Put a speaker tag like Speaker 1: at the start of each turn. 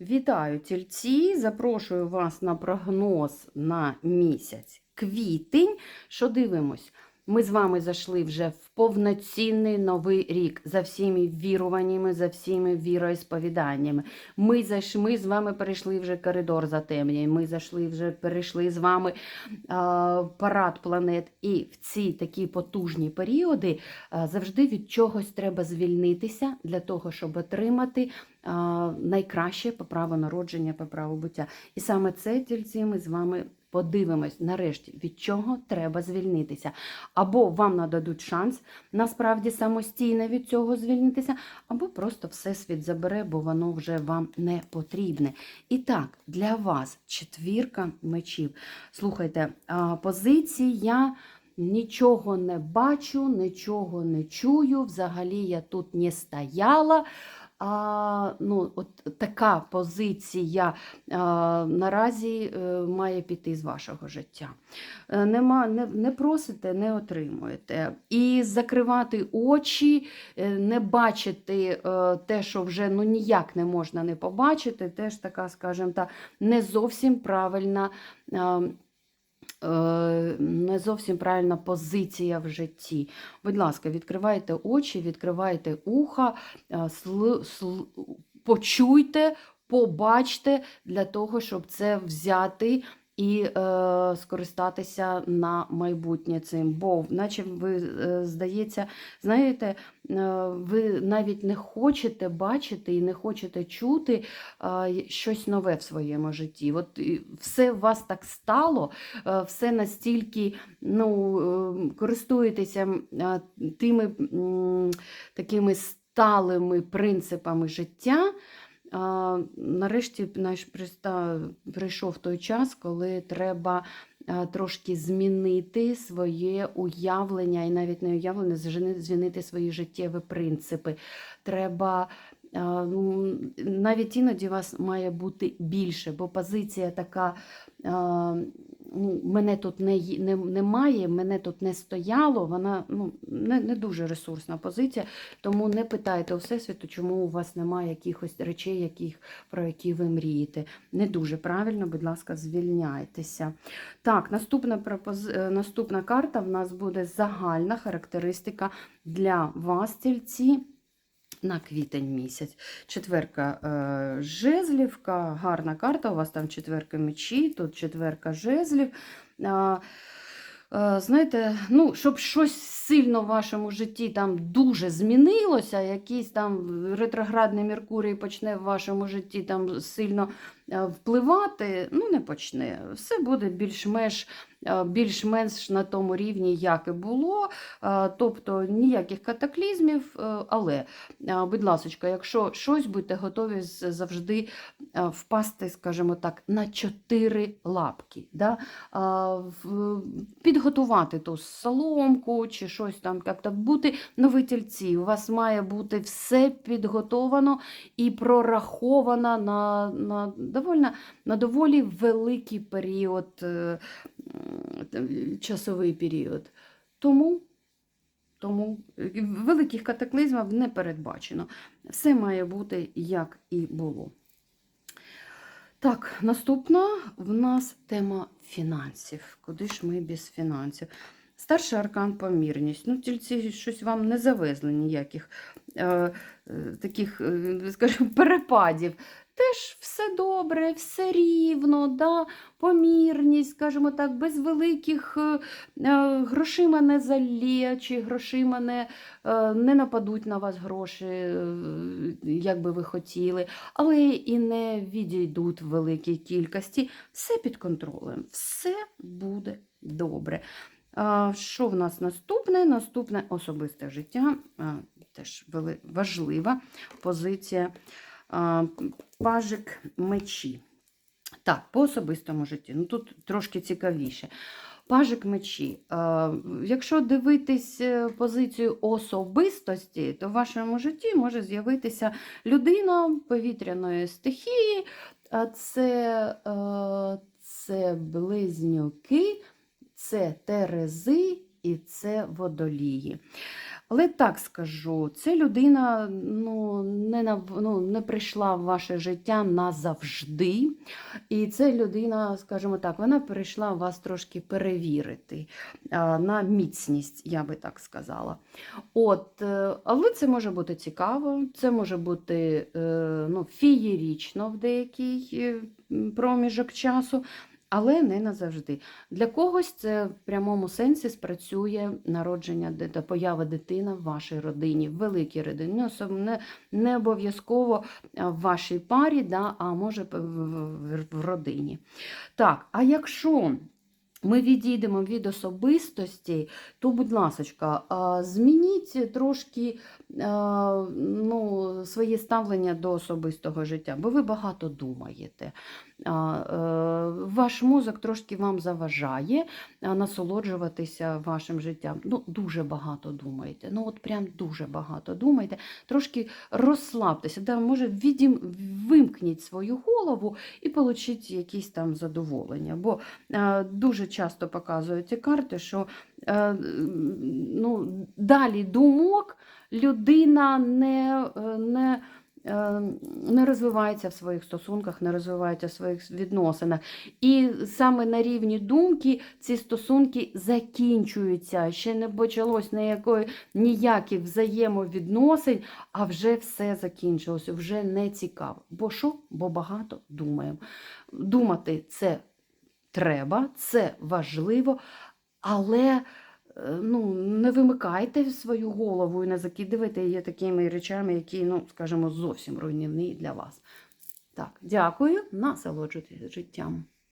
Speaker 1: Вітаю тільці! Запрошую вас на прогноз на місяць квітень. Що дивимось? Ми з вами зайшли вже в повноцінний новий рік за всіми віруваннями, за всіми віроісповіданнями. Ми зайшли, ми з вами перейшли вже коридор затемнень, ми зайшли вже перейшли з вами а, парад планет. І в ці такі потужні періоди а, завжди від чогось треба звільнитися для того, щоб отримати а, найкраще по праву народження, по праву буття. І саме це тільці ми з вами подивимось нарешті, від чого треба звільнитися. Або вам нададуть шанс насправді самостійно від цього звільнитися, або просто всесвіт забере, бо воно вже вам не потрібне. І так, для вас четвірка мечів. Слухайте, позиція. Нічого не бачу, нічого не чую. Взагалі я тут не стояла. А, ну, от така позиція а, наразі е, має піти з вашого життя. Е, Нема, не, не просите, не отримуєте. І закривати очі, е, не бачити те, що вже ну, ніяк не можна не побачити, теж така, скажімо так, не зовсім правильна. а, е, Не зовсім правильна позиція в житті. Будь ласка, відкривайте очі, відкривайте уха, е, почуйте, побачте для того, щоб це взяти і е, скористатися на майбутнє цим. Бо, наче ви, е, здається, знаєте, е, ви навіть не хочете бачити і не хочете чути е, щось нове в своєму житті. От все у вас так стало, е, все настільки ну, е, користуєтеся е, тими м, такими сталими принципами життя. А, Нарешті наш прийшов той час, коли треба а, трошки змінити своє уявлення, і навіть не уявлення, змінити свої життєві принципи. Треба а, ну, навіть іноді вас має бути більше, бо позиція така. Ну, мене тут не, не, немає, мене тут не стояло, вона ну, не, не дуже ресурсна позиція, тому не питайте у Всесвіту, чому у вас немає якихось речей, яких, про які ви мрієте. Не дуже правильно, будь ласка, звільняйтеся. Так, наступна, пропоз... е, наступна карта в нас буде загальна характеристика для вас, тільці. На квітень місяць. Четверка е, жезлівка, гарна карта. У вас там четверка мечі, тут четверка жезлів. Е, знаєте, ну, щоб щось сильно в вашому житті там дуже змінилося, якийсь там ретроградний Меркурій почне в вашому житті там сильно е, впливати, ну не почне. Все буде більш-менш е, більш-менш на тому рівні, як і було. Е, Тобто ніяких катаклізмів, е, але, е, будь ласка, якщо щось будьте готові завжди е, впасти, скажімо так, на чотири лапки. Да? Підготувати ту соломку чи щось там, як-то бути новительці. У вас має бути все підготовано і прораховано на, на, довольно, на доволі великий період, е, часовий період. Тому тому е, великих катаклізмів не передбачено. Все має бути як і було. Так, наступна в нас тема фінансів. Куди ж ми без фінансів? Старший аркан помірність. Ну, тільці щось вам не завезли ніяких е, е, таких, скажімо, перепадів. Теж все добре, все рівно, да? помірність, скажімо так, без великих е, е, грошима не залє, грошима не, е, не нападуть на вас гроші, як би ви хотіли, але і не відійдуть в великій кількості. Все під контролем, все буде добре. Що в нас наступне? Наступне особисте життя, теж важлива позиція. Пажик мечі. Так, по особистому житті. Ну тут трошки цікавіше. Пажик мечі. Якщо дивитись е, позицію особистості, то в вашому житті може з'явитися людина повітряної стихії, це, е, це близнюки, це терези і це водолії. Але так скажу, це людина ну, не, на, ну, не прийшла в ваше життя назавжди. І це людина, скажімо так, вона прийшла вас трошки перевірити на міцність, я би так сказала. От, е, але це може бути цікаво, це може бути е, ну, фієрічно в деякий е, проміжок часу. Але не назавжди. Для когось це в прямому сенсі спрацює народження та поява дитина в вашій родині, в великій родині. Не, не, не обов'язково в вашій парі, да, а може в родині. Так, а якщо ми відійдемо від особистості, то, будь ласка, змініть трошки ну, своє ставлення до особистого життя, бо ви багато думаєте. Е, Ваш мозок трошки вам заважає насолоджуватися вашим життям. Ну, дуже багато думаєте. Ну, от прям дуже багато думаєте. Трошки розслабтеся, да, може, відім, вимкніть свою голову і получіть якісь там задоволення. Бо дуже часто показують ці карти, що е, ну, далі думок людина не, е, не, е, не розвивається в своїх стосунках, не розвивається в своїх відносинах. І саме на рівні думки ці стосунки закінчуються. Ще не почалось ніякої, ніяких взаємовідносин, а вже все закінчилося, вже не цікаво. Бо що? Бо багато думаємо. Думати це треба, це важливо, але е, ну, не вимикайте свою голову і не закидайте її такими речами, які, ну, скажімо, зовсім руйнівні для вас. Так, дякую, насолоджуйтесь життям.